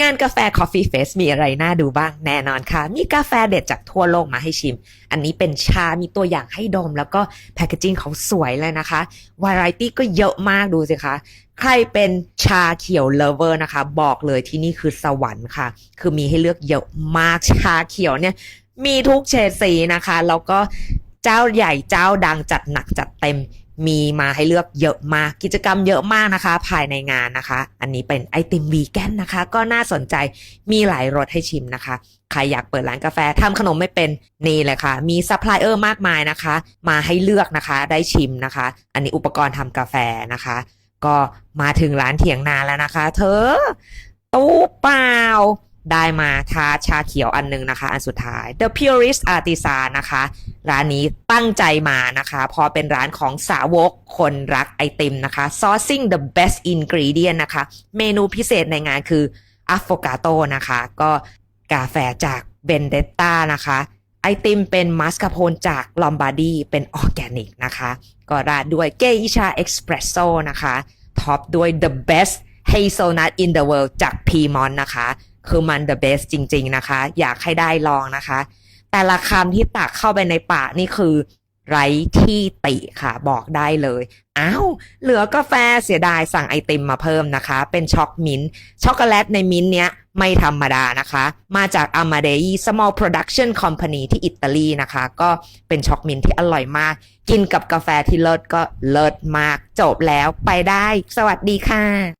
งานกาแฟ Coffee Fest มีอะไรน่าดูบ้างแน่นอนค่ะ มีกาแฟเด็ดจากทั่วโลกมาให้ชิม อันนี้เป็นชา มีตัวอย่างให้ดม แล้วก็แพคเกจิ้งเขาสวยเลยนะคะวาไรตี้ก็เยอะมากดูสิคะ ใครเป็นชาเขียวเลเวอร์นะคะ บอกเลยที่นี่คือสวรรค์ค่ะ คือมีให้เลือกเยอะมากชาเขียวเนี่ย มีทุกเฉดสีนะคะ แล้วก็เจ้าใหญ่เจ้าดังจัดหนักจัดเต็ม มีมาให้เลือกเยอะมาก กิจกรรมเยอะมากนะคะ ภายในงานนะคะ อันนี้เป็นไอติมวีแกนนะคะ ก็น่าสนใจมีหลายรสให้ชิมนะคะ ใครอยากเปิดร้านกาแฟทำขนมไม่เป็นนี่เลยค่ะ มีซัพพลายเออร์มากมายนะคะ มาให้เลือกนะคะ ได้ชิมนะคะ อันนี้อุปกรณ์ทำกาแฟนะคะ ก็มาถึงร้านเถียงนาแล้วนะคะ เธอตู้เปล่า ได้มาทาชาเขียวอันหนึงนะคะ อันสุดท้าย The Purist Artisan นะคะ ร้านนี้ตั้งใจมานะคะ พอเป็นร้านของสาวกคนรักไอติมนะคะ sourcing the best ingredient นะคะ เมนูพิเศษในงานคือ affogato นะคะ ก็กาแฟจากเบนเดตตานะคะ ไอติมเป็นมัสคาโพนจากลอมบาร์ดีเป็นออร์แกนิกนะคะ ก็ราดด้วยเกอิชาเอ็กซ์เพรสโซนะคะ ท็อปด้วย the best hazelnut in the world จาก Piedmont นะคะ คือมัน the best จริง ๆ นะคะ อยากให้ได้ลองนะคะ แต่ละคำที่ตักเข้าไปในปากนี่คือ ไร้ที่ติค่ะ บอกได้เลยอ้าวเหลือกาแฟเสียดายสั่งไอติมมาเพิ่มนะคะ เป็นช็อกมิ้นช็อกโกแลตในมิ้นเนี้ยไม่ธรรมดานะคะ มาจาก Amadei Small Production Company ที่อิตาลีนะคะ ก็เป็นช็อกมินที่อร่อยมาก กินกับกาแฟที่เลิศก็เลิศมาก จบแล้วไปได้ สวัสดีค่ะ